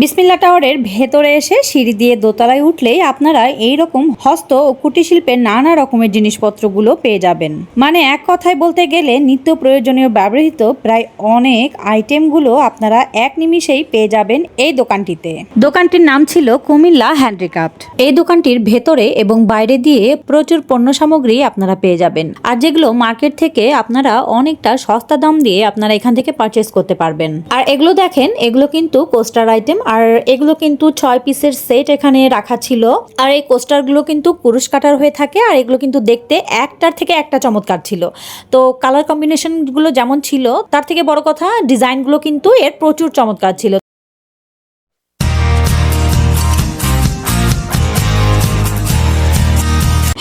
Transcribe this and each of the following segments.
বিসমিল্লা টাওয়ারের ভেতরে এসে সিঁড়ি দিয়ে দোতলায় উঠলেই আপনারা এই রকম হস্ত ও কুটির শিল্পের নানা রকমের জিনিসপত্রগুলো পেয়ে যাবেন। মানে এক কথায় বলতে গেলে নিত্য প্রয়োজনীয় ব্যবহৃত প্রায় অনেক আইটেমগুলো আপনারা এক নিমিষেই পেয়ে যাবেন এই দোকানটিতে। দোকানটির নাম ছিল কুমিল্লা হ্যান্ডিক্রাফট। এই দোকানটির ভেতরে এবং বাইরে দিয়ে প্রচুর পণ্য সামগ্রী আপনারা পেয়ে যাবেন। আর যেগুলো মার্কেট থেকে আপনারা অনেকটা সস্তা দাম দিয়ে আপনারা এখান থেকে পারচেস করতে পারবেন। আর এগুলো দেখেন, এগুলো কিন্তু কোস্টার আইটেম আর এগুলো কিন্তু ছয় পিসের সেট এখানে রাখা ছিল। আর এই কোস্টারগুলো কিন্তু কুরুশ কাটার হয়ে থাকে আর এগুলো কিন্তু দেখতে একটার থেকে একটা চমৎকার ছিল। তো কালার কম্বিনেশনগুলো যেমন ছিল, তার থেকে বড় কথা ডিজাইনগুলো কিন্তু এর প্রচুর চমৎকার ছিল।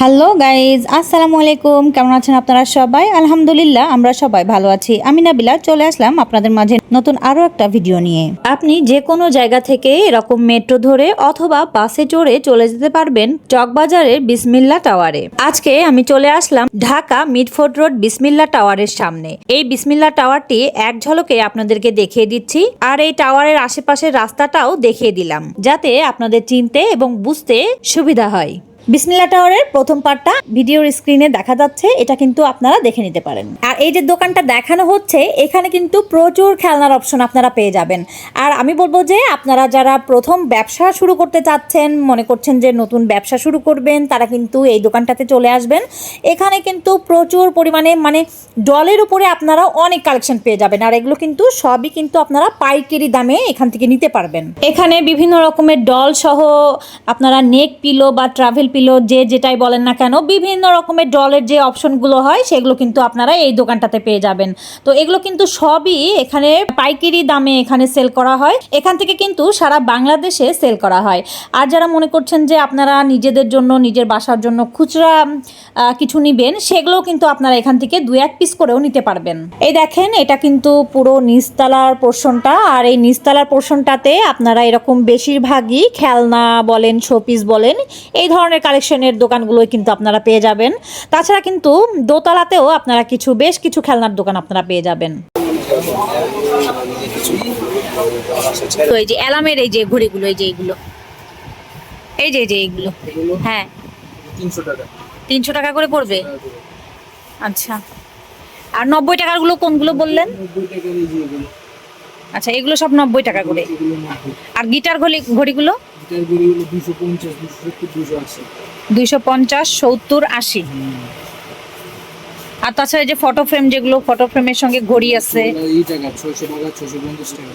হ্যালো গাইজ আসসালামু আলাইকুম কেমন আছেন আপনারা সবাই? আলহামদুলিল্লাহ, আমরা সবাই ভালো আছি। আমি নাবিলা, চলে আসলাম আপনাদের মাঝে নতুন আরও একটা ভিডিও নিয়ে। আপনি যে কোনো জায়গা থেকে এরকম মেট্রো ধরে অথবা বাসে চড়ে চলে যেতে পারবেন চকবাজারের বিসমিল্লা টাওয়ারে আজকে আমি চলে আসলাম ঢাকা মিডফোর্ড রোড বিসমিল্লা টাওয়ারের সামনে। এই বিসমিল্লা টাওয়ারটি এক ঝলকে আপনাদেরকে দেখিয়ে দিচ্ছি আর এই টাওয়ারের আশেপাশের রাস্তাটাও দেখিয়ে দিলাম, যাতে আপনাদের চিনতে এবং বুঝতে সুবিধা হয়। বিসমিল্লা টাওয়ারের প্রথম পার্টটা ভিডিওর স্ক্রিনে দেখা যাচ্ছে, এটা কিন্তু আপনারা দেখে নিতে পারেন। আর এই যে দোকানটা দেখানো হচ্ছে, এখানে কিন্তু প্রচুর খেলনার অপশন আপনারা পেয়ে যাবেন। আর আমি বলব যে, আপনারা যারা প্রথম ব্যবসা শুরু করতে চাচ্ছেন, মনে করছেন যে নতুন ব্যবসা শুরু করবেন, তারা কিন্তু এই দোকানটাতে চলে আসবেন। এখানে কিন্তু প্রচুর পরিমাণে মানে ডলের উপরে আপনারা অনেক কালেকশন পেয়ে যাবেন। আর এগুলো কিন্তু সবই কিন্তু আপনারা পাইকারি দামে এখান থেকে নিতে পারবেন। এখানে বিভিন্ন রকমের ডল সহ আপনারা নেক পিলো বা ট্রাভেল পিলো যে যেটাই বলেন না কেন, বিভিন্ন রকমের ডলের যে অপশনগুলো হয়, সেগুলো কিন্তু আপনারা এই দোকানটাতে পেয়ে যাবেন। তো এগুলো কিন্তু সবই এখানে পাইকারি দামে এখানে সেল করা হয়। এখান থেকে কিন্তু সারা বাংলাদেশে সেল করা হয়। আর যারা মনে করছেন যে আপনারা নিজেদের জন্য, নিজের বাসার জন্য খুচরা কিছু নিবেন, সেগুলোও কিন্তু আপনারা এখান থেকে দু এক পিস করেও নিতে পারবেন। এই দেখেন, এটা কিন্তু পুরো নিচতলার পোর্শনটা আর এই নিচতলার পোর্শনটাতে আপনারা এরকম বেশিরভাগই খেলনা বলেন শোপিস বলেন, এই ধরনের কালেকশনের দোকানগুলোই কিন্তু আপনারা পেয়ে যাবেন। তাছাড়া কিন্তু দোতলাতেও আপনারা কিছু বেশ কিছু খেলনার দোকান আপনারা পেয়ে যাবেন। তো এই যে অ্যালামের এই যে ঘড়িগুলো এই যে এইগুলো। এই যে এই যে এইগুলো। হ্যাঁ। তিনশো টাকা। তিনশো টাকা করে পড়বে? আচ্ছা। আর নব্বই টাকারগুলো কোনগুলো বললেন? আচ্ছা এগুলো সব নব্বই টাকা করে। আর গিটার ঘড়ি ঘড়িগুলো? দুশো পঞ্চাশ দুশো সত্তর দুশো আশি। দুইশো পঞ্চাশ সত্তর আশি। আর তাছাড়া এই যে ফটো ফ্রেম যেগুলো ফটো ফ্রেমের সঙ্গে ঘড়ি আছে। এই টাকা ছয়শো টাকা ছয়শো পঞ্চাশ টাকা।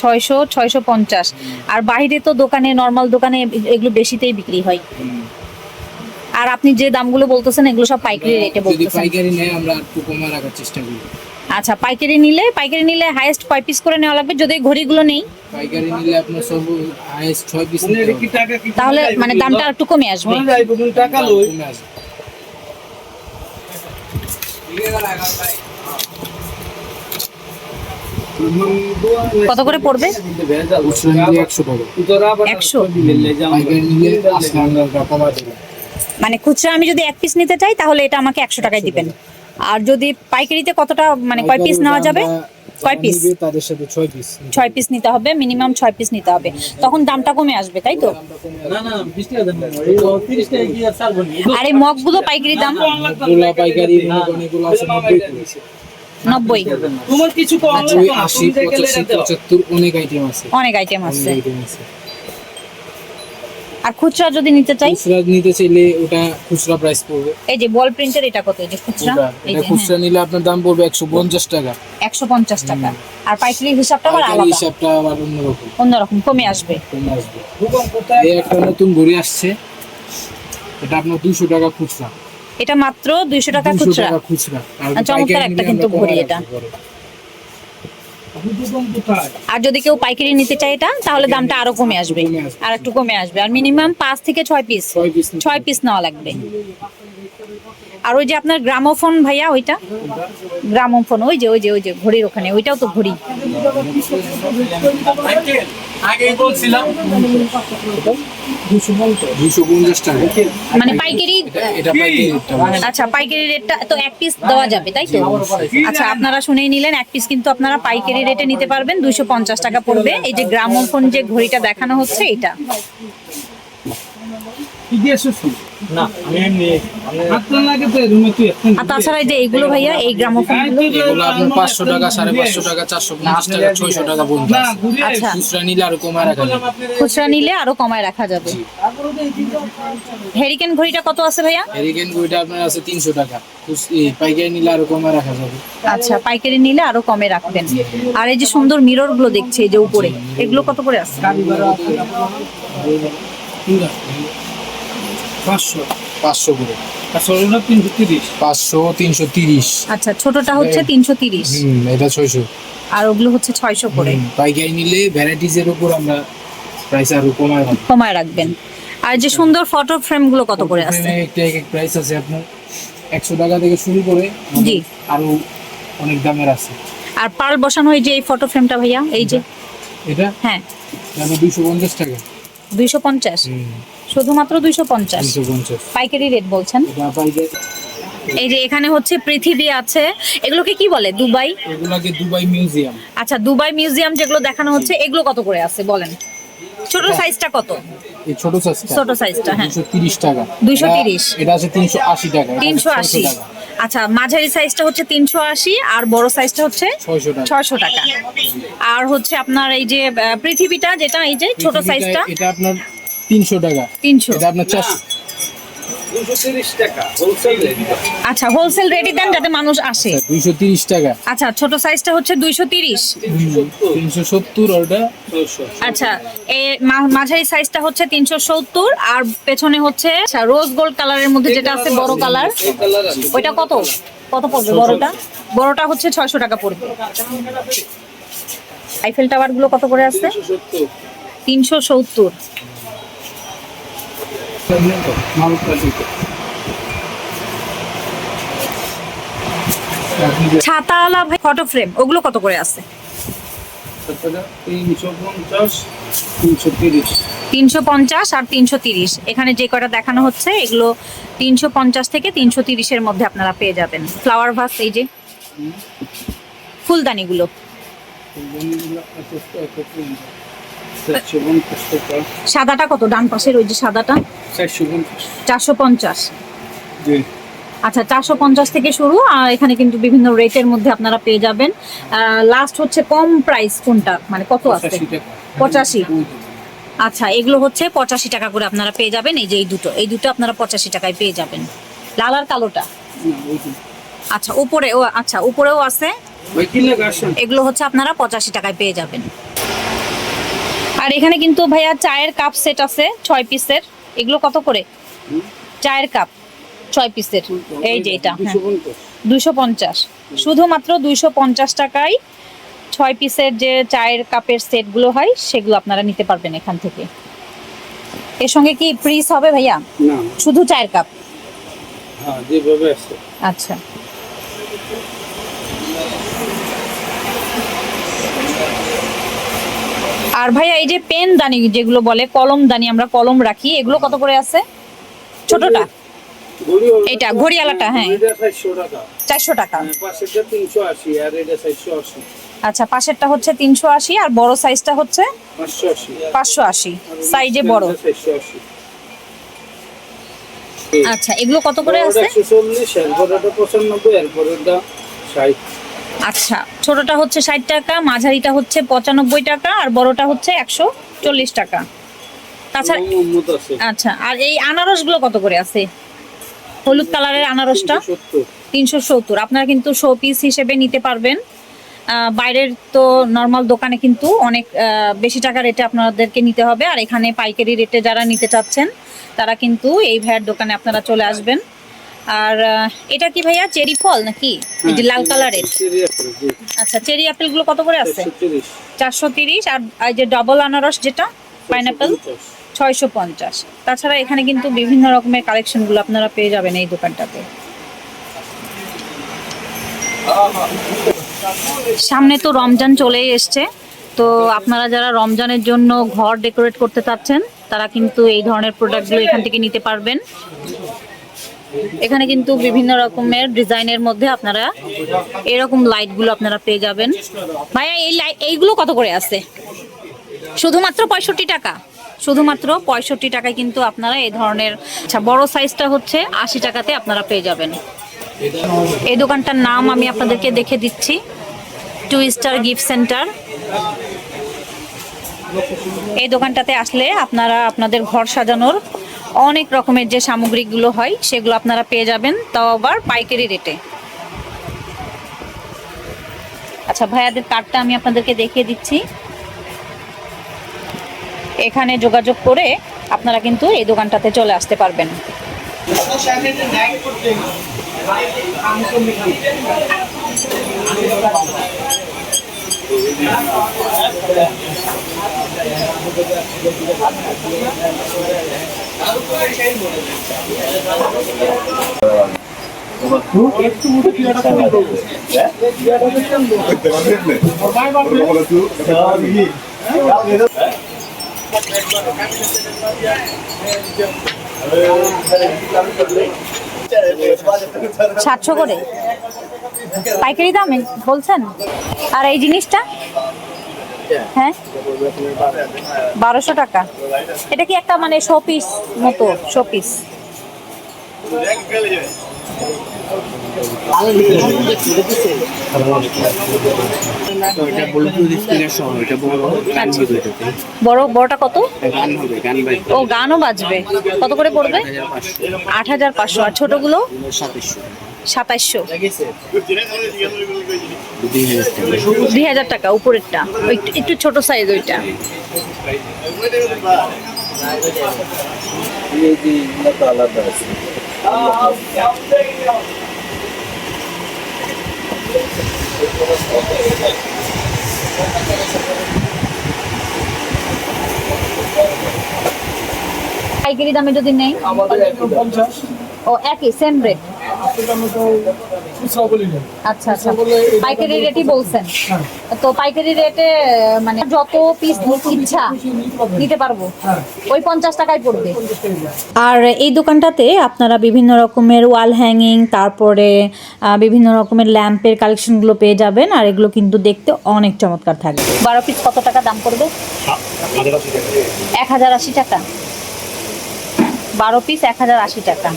ছয়শো ছয়শো পঞ্চাশ। আর বাইরে তো দোকানে নর্মাল দোকানে এগুলো বেশিতেই বিক্রি হয়। আর আপনি যে দামগুলো বলতেছেন এগুলো সব পাইকারি রেটে বলতেছেন। পাইকারি নেয় আমরা একটু কমে রাখার চেষ্টা করি। আচ্ছা পাইকারি নিলে পাইকারি নিলে হাইয়েস্ট কয় পিস করে নেওয়া লাগবে? যদি ঘড়িগুলো নেই? পাইকারি নিলে আপনার সব হাইয়েস্ট ছয় পিস তাহলে মানে দামটা একটু কমে আসবে। টাকা লই। কমে আসবে। কত করে পড়বে? একশো মানে খুচরা আমি যদি এক পিস নিতে চাই তাহলে এটা আমাকে একশো টাকায় দিবেন। আর যদি পাইকারিতে কতটা মানে কয় পিস নেওয়া যাবে? কয় পিস তাদের সাথে ছয় পিস ছয় পিস নিতে হবে মিনিমাম ছয় পিস নিতে হবে। তখন দামটা কমে আসবে তাই তো? না না 20 টাকা দেন 30 টাকা কি আর ছাড়বো মগগুলো পাইকারি দাম? গোলা পাইকারি আছে তোমার কিছু আচ্ছা। অনেক আইটেম আছে। অনেক আইটেম আছে। আর খুচরা যদি নিতে চাই? খুচরা নিতে চাইলে ওটা খুচরা প্রাইস পড়বে। এই যে বল প্রিন্টের এটা কত? এই যে খুচরা? এটা খুচরা নিলে আপনার দাম পড়বে একশো পঞ্চাশ টাকা। একশো পঞ্চাশ টাকা। আর পাইকারি হিসাবটা আবার আলাদা। হিসাবটা আবার অন্যরকম। অন্যরকম কমে আসবে। কমে আসবে। এই একটা নতুন ঘড়ি আসছে। এটা আপনার দুশো টাকা খুচরা। এটা মাত্র দুইশো টাকা খুচরা। খুচরা। চমৎকার একটা কিন্তু ঘড়ি এটা। আর যদি কেউ পাইকারি নিতে চায় এটা, তাহলে দামটা আরও কমে আসবে। আর একটু কমে আসবে। আর মিনিমাম পাঁচ থেকে ছয় পিস ছয় পিস নেওয়া লাগবে। আর ওই যে আপনার গ্রামোফোন ভাইয়া ওইটা? গ্রামোফোন ওই যে ওই যে ওই যে ঘড়ির ওখানে ওইটাও তো ঘড়ি। দুশো মানে পাইকারি। আচ্ছা পাইকারি রেটটা তো এক পিস দেওয়া যাবে তাই তো? আচ্ছা আপনারা শুনেই নিলেন এক পিস কিন্তু আপনারা পাইকারি রেটে নিতে পারবেন দুইশো পঞ্চাশ টাকা পড়বে। এই যে গ্রামোফোন যে ঘড়িটা দেখানো হচ্ছে এটা। আর তাছাড়া এই যে এইগুলো ভাইয়া এই গ্রামোফোন এগুলো আপনার পাঁচশো টাকা সাড়ে পাঁচশো টাকা চারশো পঞ্চাশ টাকা ছয়শো টাকা পর্যন্ত আচ্ছা। খুচরা নিলে আরও কমায় রাখা যাবে। খুচরা নিলে আরও কমায় রাখা যাবে। হেরিকেন ঘড়িটা কত আছে ভাইয়া? আপনার আছে তিনশো টাকা। পাইকারি নিলে আরও কমায় রাখা যাবে। আচ্ছা পাইকারি নিলে আরও কমে রাখবেন। আর এই যে সুন্দর মিররগুলো দেখছি এই যে উপরে এগুলো কত করে আছে। পাঁচশো পাঁচশো করে। আর ষোলোটা তিনশো তিরিশ। পাঁচশো তিনশো তিরিশ। আচ্ছা ছোটটা হচ্ছে তিনশো তিরিশ। হুম এটা ছয়শো। আর ওগুলো হচ্ছে ছয়শো করে। পাইকারি নিলে ভ্যারাইটিস এর উপর আমরা প্রাইস আরও কমায় কমায় রাখবেন। আর যে সুন্দর ফটো ফ্রেমগুলো কত করে আছে? একটা এক এক প্রাইস আছে আপনার। একশো টাকা থেকে শুরু করে জি। আরও অনেক দামের আছে। আর পার্ল বসানো হয় যে এই ফটো ফ্রেমটা ভাইয়া এই যে? এটা? হ্যাঁ। এটা দুইশো পঞ্চাশ টাকা। দুইশো পঞ্চাশ? শুধুমাত্র দুইশো পঞ্চাশ। পাইকারি রেট বলছেন। এই যে এখানে হচ্ছে পৃথিবী আছে এগুলোকে কি বলে? দুবাই? এগুলাকে দুবাই মিউজিয়াম। আচ্ছা দুবাই মিউজিয়াম যেগুলো দেখানো হচ্ছে এগুলো কত করে আছে বলেন? ছোট সাইজটা কত? এই ছোট সাইজটা ছোট সাইজটা হ্যাঁ। দুশো তিরিশ টাকা। 230 এটা- আছে তিনশো আশি টাকা এটা তিনশো আশি। আচ্ছা মাঝারি সাইজটা হচ্ছে তিনশো আশি আর বড় সাইজটা হচ্ছে ছয়শো টাকা। আর হচ্ছে আপনার এই যে পৃথিবীটা যেটা এই যে ছোট সাইজটা এটা আপনার তিনশো টাকা। তিনশো? এটা আপনার চারশো টাকা হোলসেল আচ্ছা হোলসেল রেটে দেন যাতে মানুষ আসে। দুইশো তিরিশ টাকা। আচ্ছা ছোট সাইজটা হচ্ছে দুইশো তিরিশ। তিনশো সত্তর ওটা আচ্ছা এই মাঝারি সাইজটা হচ্ছে তিনশো সত্তর আর পেছনে হচ্ছে আচ্ছা রোজ গোল্ড কালারের মধ্যে যেটা আছে বড় কালার ওইটা কত? কত পড়বে বড়টা? বড়টা হচ্ছে ছয়শো টাকা পড়বে। আইফেল টাওয়ারগুলো কত করে আছে? তিনশো সত্তর। ছাতাওয়ালা ভাই ফটো ফ্রেম ওগুলো কত করে আছে? তিনশো পঞ্চাশ আর তিনশো তিরিশ। এখানে যে কয়টা দেখানো হচ্ছে, এগুলো তিনশো পঞ্চাশ থেকে তিনশো তিরিশের মধ্যে আপনারা পেয়ে যাবেন। ফ্লাওয়ার ভাস এই যে, ফুলদানিগুলো। টাকা সাদাটা কত? ডান পাশের ওই যে সাদাটা? চারশো পঞ্চাশ। আচ্ছা চারশো পঞ্চাশ থেকে শুরু আর এখানে কিন্তু বিভিন্ন রেটের মধ্যে আপনারা পেয়ে যাবেন। লাস্ট হচ্ছে কম প্রাইস কোনটা? মানে কত আছে? পঁচাশি আচ্ছা এগুলো হচ্ছে পঁচাশি টাকা করে আপনারা পেয়ে যাবেন। এই যে এই দুটো এই দুটো আপনারা পঁচাশি টাকায় পেয়ে যাবেন। লাল আর কালোটা? আচ্ছা উপরে ও আচ্ছা উপরেও আছে। এগুলো হচ্ছে আপনারা পঁচাশি টাকায় পেয়ে যাবেন। আর এখানে কিন্তু ভাইয়া চায়ের কাপ সেট আছে ছয় পিসের এগুলো কত করে? চায়ের কাপ ছয় পিসের এই যে এটা হ্যাঁ। দুশো পঞ্চাশ দুইশো পঞ্চাশ। শুধুমাত্র দুইশো পঞ্চাশ টাকায় ছয় পিসের যে চায়ের কাপের সেটগুলো হয় সেগুলো আপনারা নিতে পারবেন এখান থেকে। এর সঙ্গে কি প্রিস হবে ভাইয়া? শুধু চায়ের কাপ হ্যাঁ আচ্ছা। আর ভাইয়া এই যে পেন দানি যেগুলো বলে কলম দানি আমরা কলম রাখি এগুলো কত করে আছে? ছোটটা? এটা, ঘড়িওয়ালাটা, হ্যাঁ। চারশো টাকা। হ্যাঁ, আচ্ছা পাশেরটা হচ্ছে তিনশো আশি আর বড় সাইজটা হচ্ছে পাঁচশো আশি। সাইজে বড়। আচ্ছা এগুলো কত করে আছে? আচ্ছা ছোটটা হচ্ছে ষাট টাকা মাঝারিটা হচ্ছে পঁচানব্বই টাকা আর বড়টা হচ্ছে একশো চল্লিশ টাকা। তাছাড়া আচ্ছা আর এই আনারসগুলো কত করে আছে? হলুদ কালারের আনারসটা? তিনশো সত্তর। আপনারা কিন্তু শো পিস হিসেবে নিতে পারবেন। বাইরের তো নর্মাল দোকানে কিন্তু অনেক বেশি টাকা রেটে আপনাদেরকে নিতে হবে। আর এখানে পাইকারি রেটে যারা নিতে চাচ্ছেন তারা কিন্তু এই ভাইয়ের দোকানে আপনারা চলে আসবেন। আর এটা কি ভাইয়া চেরি ফল নাকি? এই যে লাল কালারের? চেরি আপেল, জি। আচ্ছা চেরি আপেলগুলো কত করে আছে? চারশো তিরিশ। আর এই যে ডবল আনারস যেটা পাইনাপেল। ছয়শো পঞ্চাশ। তাছাড়া এখানে কিন্তু বিভিন্ন রকমের কালেকশনগুলো আপনারা পেয়ে যাবেন এই দোকানটাতে। সামনে তো রমজান চলেই এসছে তো আপনারা যারা রমজানের জন্য ঘর ডেকোরেট করতে চাচ্ছেন তারা কিন্তু এই ধরনের প্রোডাক্টগুলো এখান থেকে নিতে পারবেন। এখানে কিন্তু বিভিন্ন রকমের ডিজাইনের মধ্যে আপনারা এরকম লাইটগুলো আপনারা পেয়ে যাবেন। ভাইয়া, এই লাইট এইগুলো কত করে আছে? শুধুমাত্র পঁয়ষট্টি টাকা। শুধুমাত্র পঁয়ষট্টি টাকায় কিন্তু আপনারা এই ধরনের আচ্ছা বড় সাইজটা হচ্ছে আশি টাকাতে আপনারা পেয়ে যাবেন। এই দোকানটার নাম আমি আপনাদেরকে দেখে দিচ্ছি। টু স্টার গিফট সেন্টার এই দোকানটাতে আসলে আপনারা আপনাদের ঘর সাজানোর অনেক রকমের যে সামগ্রীগুলো হয়, সেগুলো আপনারা পেয়ে যাবেন, তাও আবার পাইকারি রেটে। আচ্ছা ভাইয়াদের কার্ডটা আমি আপনাদেরকে দেখিয়ে দিচ্ছি। এখানে যোগাযোগ করে আপনারা কিন্তু এই দোকানটাতে চলে আসতে পারবেন। সাতশো করে? পাইকারি দামে বলছেন? আর এই জিনিসটা? হ্যাঁ? বারোশো টাকা। এটা কি একটা মানে শোপিস মতো? শোপিস। বড়, বড়টা কত? ও, গানও বাজবে। কত করে পড়বে? আট হাজার পাঁচশো। আর ছোটগুলো? সাতাশশো সাতাইশশো। দুই হাজার টাকা উপরেরটা। একটু- ছোট সাইজ ওইটা। পাইকারি দামে যদি নেই? ও একই সেম রেট আচ্ছা আচ্ছা। পাইকারি রেটই বলছেন। হ্যাঁ। তো পাইকারি রেটে মানে যত পিস ইচ্ছা নিতে পারব। হ্যাঁ। ওই পঞ্চাশ টাকায় পড়বে। আর এই দোকানটাতে আপনারা বিভিন্ন রকমের ওয়াল হ্যাঙ্গিং তারপরে বিভিন্ন রকমের ল্যাম্পের কালেকশনগুলো পেয়ে যাবেন আর এগুলো কিন্তু দেখতে অনেক চমৎকার থাকবে। বারো পিস কত টাকা দাম পড়বে? এক হাজার আশি টাকা। বারো পিস এক হাজার আশি টাকা।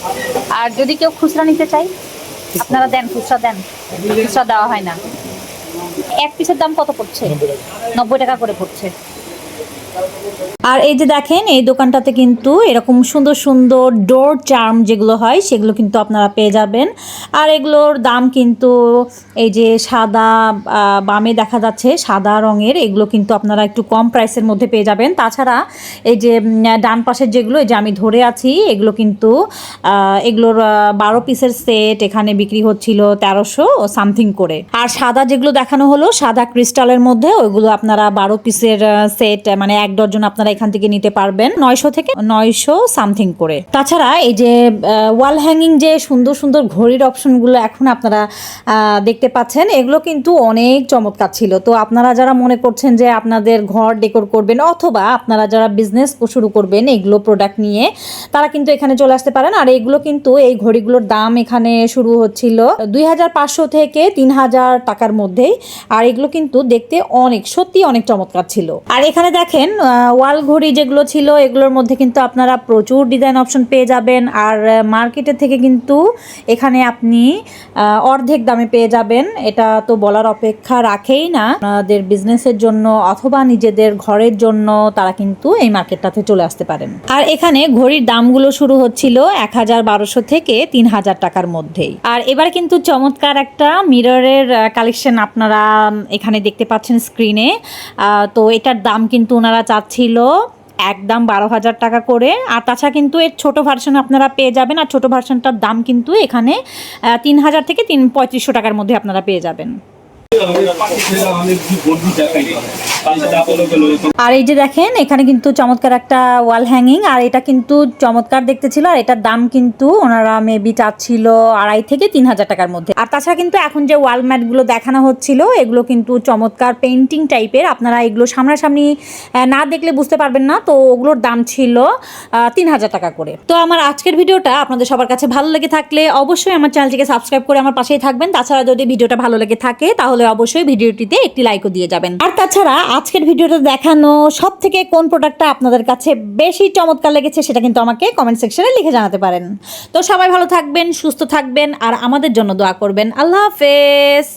আর যদি কেউ খুচরা নিতে চাই আপনারা দেন, খুচরা দেন। খুচরা দেওয়া হয় না। এক পিসের দাম কত পড়ছে? নব্বই টাকা করে পড়ছে। আর এই যে দেখেন, এই দোকানটাতে কিন্তু এরকম সুন্দর সুন্দর ডোর চার্ম যেগুলো হয়, সেগুলো কিন্তু আপনারা পেয়ে যাবেন। আর এগুলোর দাম কিন্তু এই যে সাদা বামে দেখা যাচ্ছে, সাদা রঙের, এগুলো কিন্তু আপনারা একটু কম প্রাইসের মধ্যে পেয়ে যাবেন। তাছাড়া এই যে ডান পাশের যেগুলো, এই যে আমি ধরে আছি, এগুলো কিন্তু এগুলোর বারো পিসের সেট এখানে বিক্রি হচ্ছিল তেরোশো সামথিং করে। আর সাদা যেগুলো দেখানো হলো, সাদা ক্রিস্টালের মধ্যে, ওইগুলো আপনারা বারো পিসের সেট মানে এক ডজন আপনারা এখান থেকে নিতে পারবেন নয়শো থেকে নয়শো সামথিং করে। তাছাড়া এই যে ওয়াল হ্যাঙ্গিং যে সুন্দর সুন্দর ঘড়ির অপশনগুলো এখন আপনারা দেখতে পাচ্ছেন, এগুলো কিন্তু অনেক চমৎকার ছিল। তো আপনারা যারা মনে করছেন যে আপনাদের ঘর ডেকোর করবেন অথবা আপনারা যারা বিজনেস শুরু করবেন এগুলো প্রোডাক্ট নিয়ে, তারা কিন্তু এখানে চলে আসতে পারেন। আর এগুলো কিন্তু এই ঘড়িগুলোর দাম এখানে শুরু হচ্ছিল দুই হাজার পাঁচশো থেকে তিন হাজার টাকার মধ্যেই। আর এগুলো কিন্তু দেখতে অনেক সত্যি অনেক চমৎকার ছিল। আর এখানে দেখেন ওয়াল ঘড়ি যেগুলো ছিল, এগুলোর মধ্যে কিন্তু আপনারা প্রচুর ডিজাইন অপশন পেয়ে যাবেন। আর মার্কেটের থেকে কিন্তু এখানে আপনি অর্ধেক দামে পেয়ে যাবেন। এটা তো বলার অপেক্ষা রাখেই না। আপনাদের বিজনেসের জন্য অথবা নিজেদের ঘরের জন্য তারা কিন্তু এই মার্কেটটাতে চলে আসতে পারেন। আর এখানে ঘড়ির দামগুলো শুরু হচ্ছিল এক হাজার বারোশো থেকে তিন হাজার টাকার মধ্যেই। আর এবার কিন্তু চমৎকার একটা মিররের কালেকশন আপনারা এখানে দেখতে পাচ্ছেন স্ক্রিনে তো এটার দাম কিন্তু ওনারা চাচ্ছিল একদম বারো হাজার টাকা করে। আর তাছাড়া কিন্তু এর ছোটো ভার্সন আপনারা পেয়ে যাবেন। আর ছোটো ভার্সনটার দাম কিন্তু এখানে তিন হাজার থেকে তিন, পঁয়ত্রিশশো টাকার মধ্যে আপনারা পেয়ে যাবেন। আর এই যে দেখেন, এখানে কিন্তু চমৎকার একটা ওয়াল হ্যাঙ্গিং আর এটা কিন্তু চমৎকার দেখতে ছিল, আর এটার দাম কিন্তু ওনারা মেবি চাচ্ছিল আড়াই থেকে তিন হাজার টাকার মধ্যে। আর তাছাড়া কিন্তু এখন যে ওয়াল ম্যাটগুলো দেখানো হচ্ছিল, এগুলো কিন্তু চমৎকার পেন্টিং টাইপের আপনারা এগুলো সামনাসামনি না দেখলে বুঝতে পারবেন না, তো ওগুলোর দাম ছিল তিন হাজার টাকা করে। তো আমার আজকের ভিডিওটা আপনাদের সবার কাছে ভালো লেগে থাকলে অবশ্যই আমার চ্যানেলটিকে সাবস্ক্রাইব করে আমার পাশেই থাকবেন। তাছাড়া যদি ভিডিওটা ভালো লেগে থাকে, তাহলে অবশ্যই ভিডিওটিতে একটি লাইকও দিয়ে যাবেন। আর তাছাড়া আজকের ভিডিওটা দেখানো সব থেকে কোন প্রোডাক্টটা আপনাদের কাছে বেশি চমৎকার লেগেছে সেটা কিন্তু আমাকে কমেন্ট সেকশনে লিখে জানাতে পারেন। তো সবাই ভালো থাকবেন, সুস্থ থাকবেন, আর আমাদের জন্য দোয়া করবেন। আল্লাহ হাফেজ।